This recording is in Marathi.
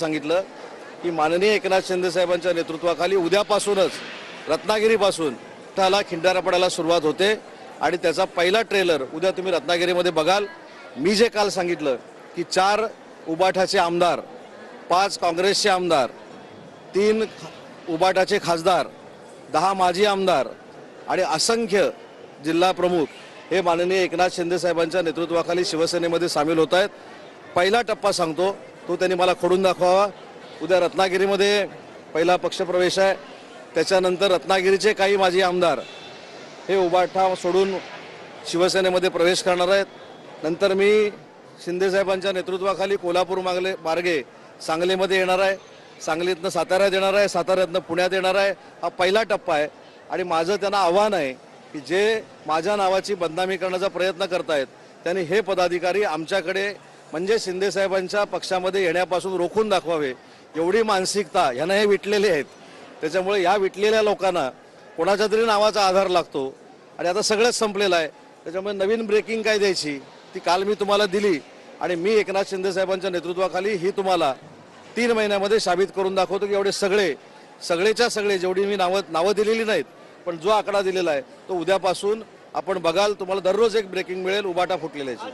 सांगितलं की माननीय एकनाथ शिंदे साहेबांच्या नेतृत्वाखाली उद्यापासूनच रत्नागिरीपासून त्याला खिंडारा पडायला सुरुवात होते. आणि त्याचा पहिला ट्रेलर उद्या तुम्ही रत्नागिरीमध्ये बघाल. मी जे काल सांगितलं की चार उबाठाचे आमदार पाच काँग्रेसचे आमदार तीन उबाटाचे खासदार दहा माजी आमदार आणि असंख्य जिल्हा प्रमुख हे माननीय एकनाथ शिंदे साहेबांच्या नेतृत्वाखाली शिवसेनेमध्ये सामील होत आहेत. पहिला टप्पा सांगतो तो त्यांनी मला खोडून दाखवावा. उद्या रत्नागिरीमध्ये पहिला पक्षप्रवेश आहे. त्याच्यानंतर रत्नागिरीचे काही माजी आमदार हे उबाठा सोडून शिवसेनेमध्ये प्रवेश करणार आहेत. नंतर मी शिंदेसाहेबांच्या नेतृत्वाखाली कोल्हापूर मागले मार्गे सांगलीमध्ये येणार आहे. सांगलीतनं साताऱ्यात येणार आहे साताऱ्यातनं पुण्यात येणार आहे. हा पहिला टप्पा आहे. आणि माझं त्यांना आव्हान आहे की जे माझ्या नावाची बदनामी करण्याचा प्रयत्न करतायत त्यांनी हे पदाधिकारी आमच्याकडे म्हणजे शिंदेसाहेबांच्या पक्षामध्ये येण्यापासून रोखून दाखवावे एवढी मानसिकता ह्यांना हे विटलेले आहेत. त्याच्यामुळे या विटलेल्या लोकांना कोणाच्या तरी नावाचा आधार लागतो आणि आता सगळंच संपलेलं आहे. त्याच्यामुळे नवीन ब्रेकिंग काय द्यायची ती काल मी तुम्हाला दिली आणि मी एकनाथ शिंदे साहेबांच्या नेतृत्वाखाली ही तुम्हाला तीन महिन्यामध्ये साबित करून दाखवतो की एवढे सगळे सगळेच्या सगळे जेवढी मी नावं नावं दिलेली नाहीत पण जो आकडा दिलेला आहे तो उद्यापासून आपण बघाल तुम्हाला दररोज एक ब्रेकिंग मिळेल उबाटा फुटलेल्याची.